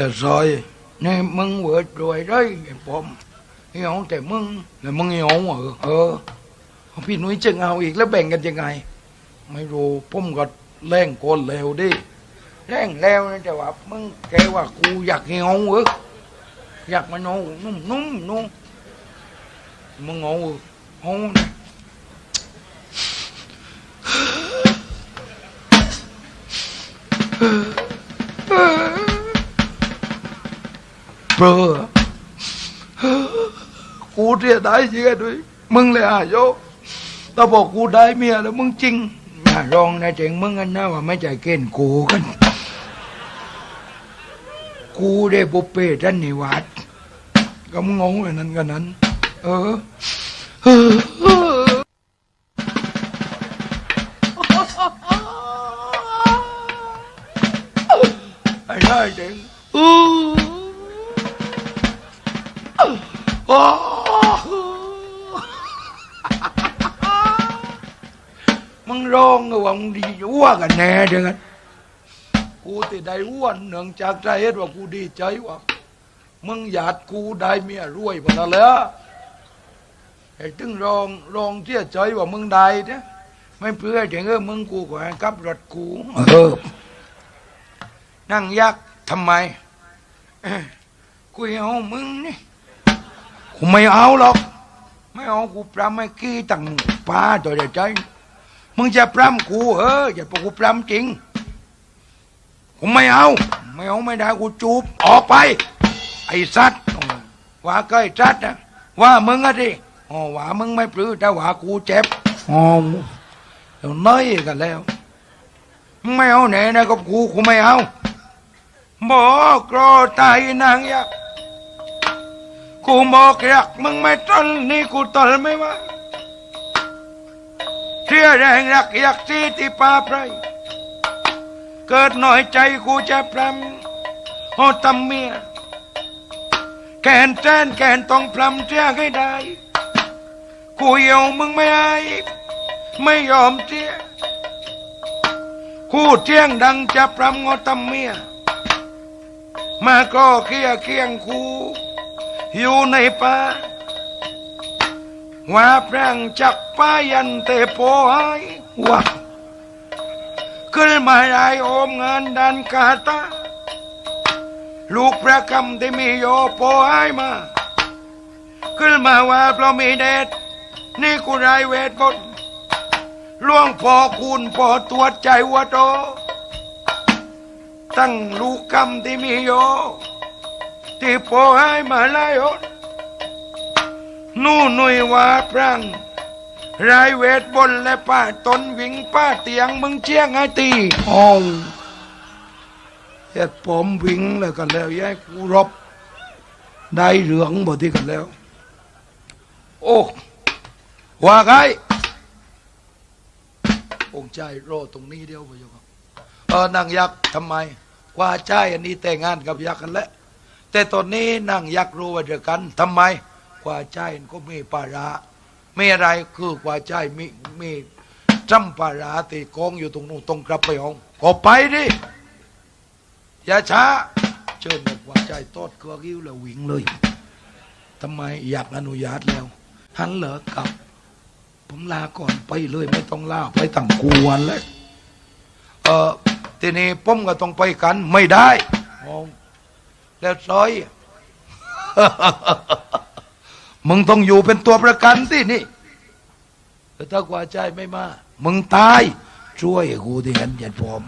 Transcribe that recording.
แต่ซอยนี่มึงเวิร์ดรวยได้ไอ้ผมเหี่ยวแต่มึงแล้วมึงเหี่ยวเหรอเออพี่นุ้ยจะเอาอีกแล้วแบ่งกันยังไง ไม่รู้ผมก็แรงโกนเร็วดิแรงแล้วนะแต่ว่ามึงแกว่ากูอยากเหี่ยวเหรออยากมันอานุ่มนุ่มนุ่มมึงเอาเหรอ เอานะกูเสียดายจริงๆด้วย มึงเลยอะโยถ้าบอกกูได้เมียแล้วมึงจริงอย่ารองนะเจงมึงกันนะว่าไม่ใจเกณฑ์กูกัน กูได้บุปเพท่านนิวัตก็มึงงงเลยนั้นกันนั้น เออเออเออไอ้ได้เจงอู้ โอ้มึงร้องก็ว่ามึงดีอ้วกันแน่เดือนกูติได้อ้วนเนื่องจากใจเฮ็ดว่ากูดีใจว่า มึงหยาดกูได้เมียรวยหมดแล้วเหรอไอ้ตึงร้องร้องเสียใจว่ามึงได้เนี่ยไม่เพื่อถึงเออมึงกูก็ให้กับรถกูเออนั่งยักษ์ทำไมเอ้ยกูเอามึงนี่ กูไม่เอาหรอก ไม่เอากูปรำไม่กี้ตั้งป้าตัวเดียวใจ มึงจะปรำกูเอออย่าปกูปรำจริง กูไม่เอา ไม่เอาไม่ได้กูจูบออกไป ไอ้สัตว์ว่าก็ไอ้สัตว์นะว่ามึงอะดิอ๋อว่ามึงไม่ปลื้อแต่ว่ากูเจ็บอ๋อเดี๋ยวน้อยกันแล้วไม่เอาไหนนะกับกูกูไม่เอาบอกรอตายนางยักษ์ กูบอกรักมึงไม่ตนนี่กูตนไม่ว่าเที่ยแรงรักอยากที่ที่ป่าไพรเกิดหน่อยใจกูจะพรำโอตำเมียแกนแจ้นแกนต้องพรำเที่ยให้ได้กูเหี่ยวมึงไม่ไอายไม่ยอมเที่ยกูเที่ยงดังจะพรำโอตำเมียมาก็เคียเคียงคู อยู่ในป่าว่าพรังจักป้ายันเตโปหายว่าขึ้นมาได้โอมงานดันกาตาลูกพระคำที่มีโยโปหายมา ขึ้นมาว่าเพราะมีเดชนี่กูไรายเวทบนล่วงพอคูณพอตัวใจวัวโตตั้งลูกคำที่มีโย ที่โปหายมาไล่หนนู่นหนุ่ยว่าพรังรายเวทบนและป้าตนวิ่งป้าเตียงมึงเชียงไอ้ตีอ้าวเฮ็ดผมวิ่งแล้วกันแล้วยายกูรบได้เหลืองบ่ที่กันแล้ว โอ้ว่าไงองค์ใจรอตรงนี้เดียวพะโยครับเออนางยักษ์ทำไมกว่าใจอันนี้แต่งงานกับยักษ์กันแล้ว แต่ตอนนี้นางยักรู้ว่าเดียวกันทำไมกว่าใจก็มีปาร้าไม่อะไรคือกว่าใจมีมีจำปาร้าตีกองอยู่ตรงนู้นตรงกลับไปห้องก็ไปดิอย่าช้าเชิญกว่าใจตอดเครือกิ้วแล้ววิ่งเลยทำไมอยากอนุญาตแล้วหันเหรอกลับ ผมลาก่อนไปเลยไม่ต้องลาไปตั้งกวนแล้วเออทีนี้ผมก็ต้องไปกันไม่ได้อ๋อ แล้วซอย มึงต้องอยู่เป็นตัวประกันสินี่แต่ถ้ากว่าใจไม่มา มึงตาย ช่วยกูที่เห็นอย่าผม